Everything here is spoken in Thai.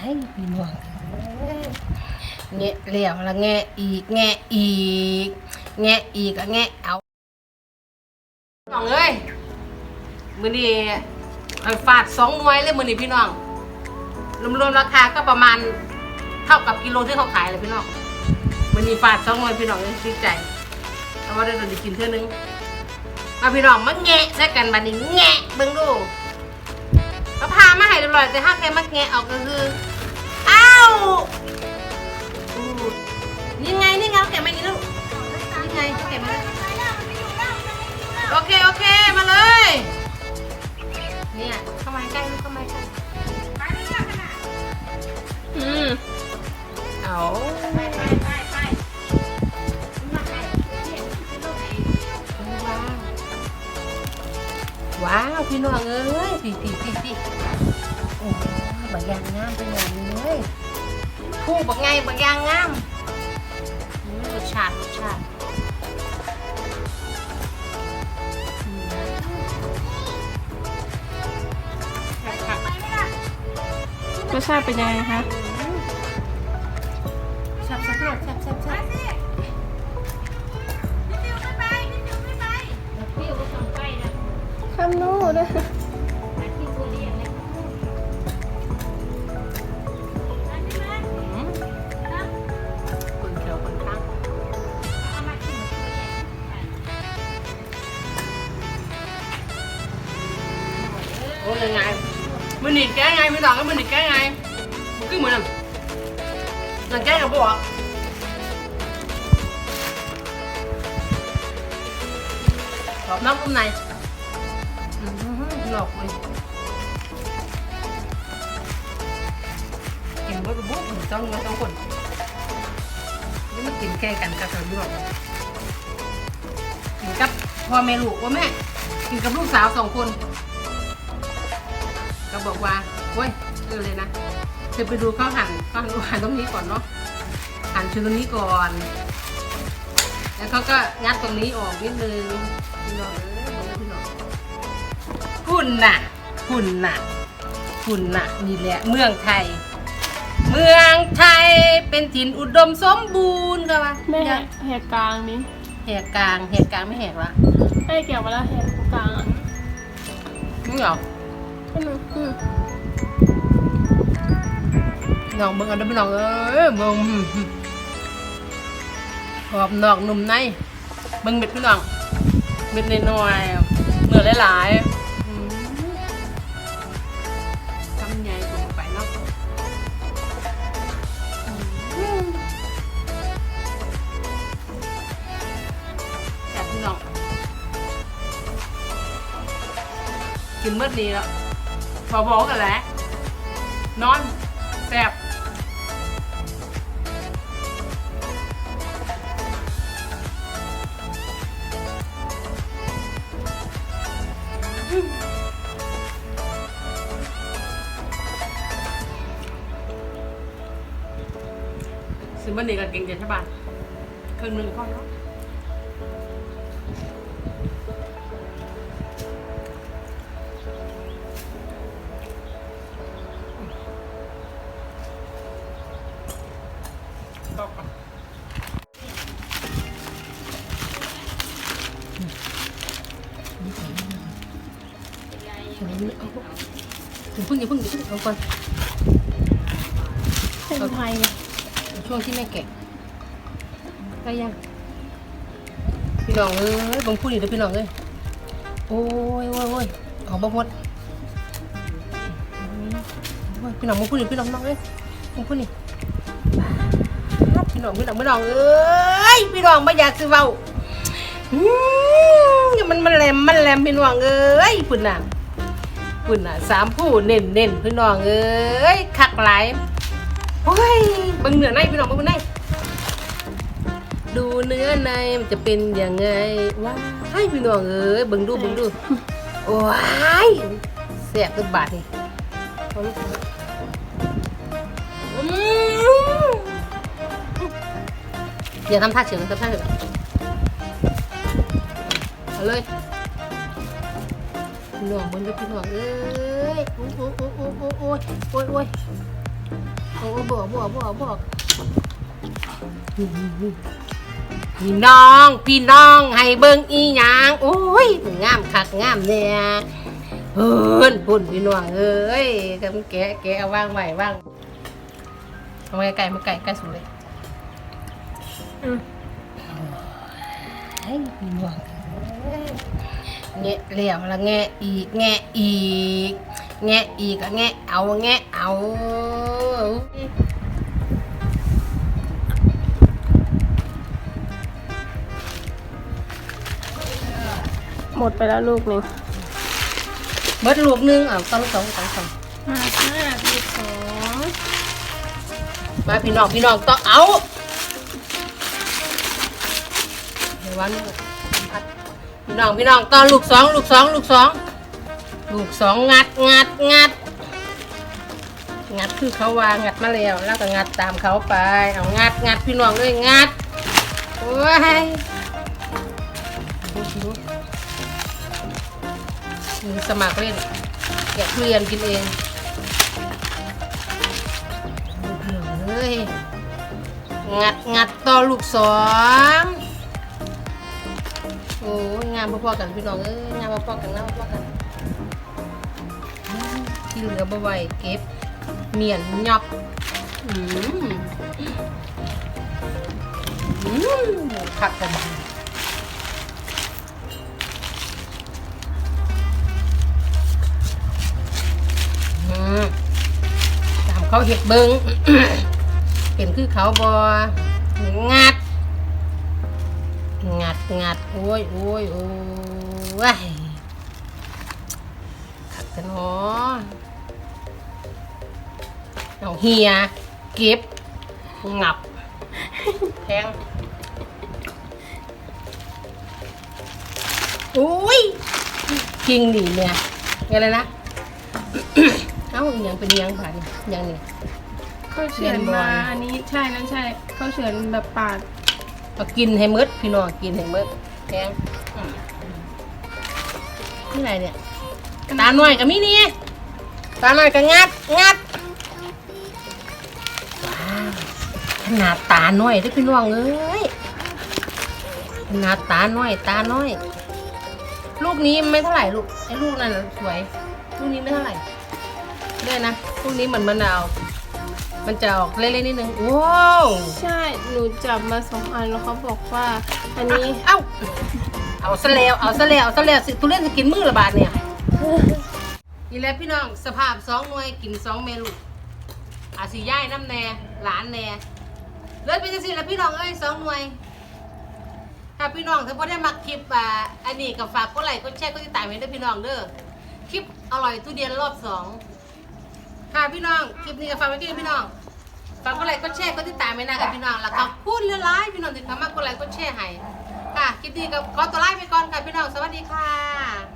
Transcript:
ให้พี่น้องแงะแล้วละแงะอีกแงะอีกแงะอีกก็แงะเอาน้องเอ้ยมือนี้เอาฟาดสองหน่วยเลยมือนี้พี่น้องรวมๆราคาก็ประมาณเท่ากับกิโลที่เขาขายเลยพี่น้องมือนี้ฟาดสองหน่วยพี่น้องเลยดีใจเอาว่าได้โดนกินเท่านึงมาพี่น้องมาแงะได้กันบัดนี้แงะเบิ่งดู แล้วพามาให้เรียบร้อยแต่ถ้าแกมาแงะออกก็คือ อ้าวอู้นี่ไงนี่ไงเอาแกะมาอย่างนี้ลูกนี่ไงเอาแกะมาเลยโอเคโอเคมาเลย เนี่ยเข้ามาใกล้ลูกเข้ามาใกล้อืมเอาว้าวว้าว พี่น้องเอ้ พี่พี่พี่พี่โอ้บางอย่างงามเป็นอย่างนี้เลยผู้บางไงบางอย่างงามรสชาติรสชาติรสชาติเป็นยังไงคะ ยังไงมันหนีแก้ไงไม่ต้องก็มันหนีแก้ไงมันคือเหมือนนั่นนั่นแก้กับพวกขอบน้ำอุ้มในอืมหลอกเลยกินบ่บุ๊บต้องมาต้องคนนี่มันกินแค่กันกับเราด้วยกินกับพ่อแม่ลูกว่าแม่กินกับลูกสาวสองคน ก็บอกว่าเว้ยเออเลยนะเธอไปดูเขาหั่นเขาหั่นหั่นตรงนี้ก่อนเนาะหั่นชิ้นตรงนี้ก่อน แล้วเขาก็งัดตรงนี้ออกนิดนึงพี่น้องเอ้ยบอกเลยพี่น้องหุ่นน่ะหุ่นน่ะหุ่นน่ะนี่แหละเมืองไทย เมืองไทยเป็นถิ่นอุดมสมบูรณ์ค่ะวะแม่อย่าแหกกลางนี้แหกกลางแหกกลางไม่แหกละไอ้เกี่ยวมาแล้วแหกกลางอะนี่เหรอ อืมอืมน้องเบิ่งเอันนั้นพี่น้องเอ้ยเบิ่งขอบนอกนุ่มในเบิ่งเม็ดพี่น้องเม็ดน้อยๆเนื้อหลายๆอืมทำใหญ่กว่าไปเนาะอืมแซ่บพี่น้องกินเมื่อนี้แล้ว พอบอกกันแหละนอนแซ่บซื้อมันนี่ก็เก่งเจ็ดใช่ป่ะครึ่งหนึ่งพอเน อย่าเพิ่งอย่าเพิ่งอย่าเพิ่งเอาก่อนเป็นไทยช่วงที่แม่แกะได้ยังพี่น้องเอ้ยบังพูดอีกแล้วพี่น้องเอ้ยโอ้ยโอ้ยโอ้ยออบังหมดโอ้ยพี่น้องบังพูดอีกพี่น้องน้องเอ้ยบังพูดอีกพี่น้องพี่น้องพี่น้องเอ้ยพี่น้องไม่อยากซื้อเบาอืมมันมันแหลมมันแหลมพี่น้องเอ้ยปุ่นน่ะ ปุ่นน่ะสามผู้เน่นเน่นพี่น้องเอ้ยคักไหลายโอ้ยเบิ่งเหนือในพี่น้องบิ่งเนื้อในดูเนื้อในมันจะเป็นยังไงว้ายพี่น้องเอ้ยเบิ่งดูเบิ่งดูว้ายแซ่บตึบบาทนี่เอาลูกอืมอย่าทำท่าเฉยนะทำท่าเฉยเอาเลย พี่น้องเบิ่งเด้อพี่น้องเอ้ยโอ้ยโอ้ยโอ้ยโอ้ยโอ้ยโอ้ยโอ้ยโอ้ยบอกบอกบอกบอกพี่น้อง พี่น้องให้เบิ่งอีหยังโอ้ยงามคักงามเนี่ยเพิ่นพุ่นพี่น้องเอ้ยกำแกะแกะเอาวางไว้วางเอาไว้ไก่มาไก่ไก่สุดเลยอืมให้พี่น้อง แงะแล้วละแงะอีกแงะอีก แงะอีกอะแงะเอาแงะเอาหมดไปแล้วลูกหนึ่งเบิดลูกหนึงเอาต้องสองสองสองห้าห้าสิบสองมาพี่น้องพี่น้องต้องเอาเดี๋ยววัน พี่น้องพี่น้องตองลูกสองลูกสองลูกสองลูกสองงัดงัดงัด งัดคือเขาวางงัดมาแล้วแล้วก็งัดตามเขาไปเอางัดงัดพี่น้องเลยงัดโอ้ยมือสมัครเล่นแกะทุเรียนกินเองดูพี่น้ยงัดงัดต่อลูกสอง อ้ยงามพอๆกันพี่น้องเอ้ยงามพอๆกันงามพอๆกันที่เหลือบ่ไหวเก็บเมียนยับอืมอืมผักกันตามเขาเห็ดเบิงเป็นคือเขาบองัด งัดงัดโอ้ยโอ้ยโอ้ยขัดกันเนาะเอาเฮียเก็บงับแทงอุ้ยคิงดิเนี่ยอะไรนะ เอ้าอหยังเป็นอิหยังผ่านอหยังนี่เขาเฉือนมาอันนี้ใช่นั่นใช่เขาเฉือนแบบปาด เอากินให้หมดพี่น้องกินให้หมดแทงอืมนี่อะไรเนี่ยตาหน่อยกับมินี่ตาหน่อยก็งัดงัดว้าวขนาดตาหน่อยเด้อพี่น้องเอ้ยขนาดตาหน่อยตาหน่อยลูกนี้ไม่เท่าไหร่ลูกไอ้ลูกนั่นน่ะสวยลูกนี้ไม่เท่าไหร่ด้วยนะลูกนี้เหมือนมะนาว มันจะออกเล่นๆนิดนึงว้าวใช่ หนูจับมาสองอันแล้วเขาบอกว่า อันนี้เอ้าเอาซะแล้วเอาซะแล้วเอาซะแล้วสิทุเรียนจะกินมือละบาทเนี่ยนี่แหละพี่น้องสภาพสองหน่วยกินสองเมลูกอาสิย่ายน้ำแน่หลานแน่เลยเป็นจังซี่แหละพี่น้องเอ้ยสองหน่วยถ้าพี่น้องถ้าพอได้มักคลิปอ่าอันนี้ก็ฝากกดไลค์กดแชร์กดติดตามไว้ด้วยพี่น้องเด้อคลิปอร่อยทุเรียนรอบสอง ค่ะพี่น้อง คลิปนี้ก็ฝากไว้ที่พี่น้อง ฝากกดไลค์กดแชร์กดติดตามไว้นะครับพี่น้องแล้วก็พูดเรื่องร้ายพี่น้องที่ทำมากกดไลค์กดแชร์ให้ ค่ะ คลิปนี้ก็ขอตัวลาไปก่อนค่ะพี่น้อง สวัสดีค่ะ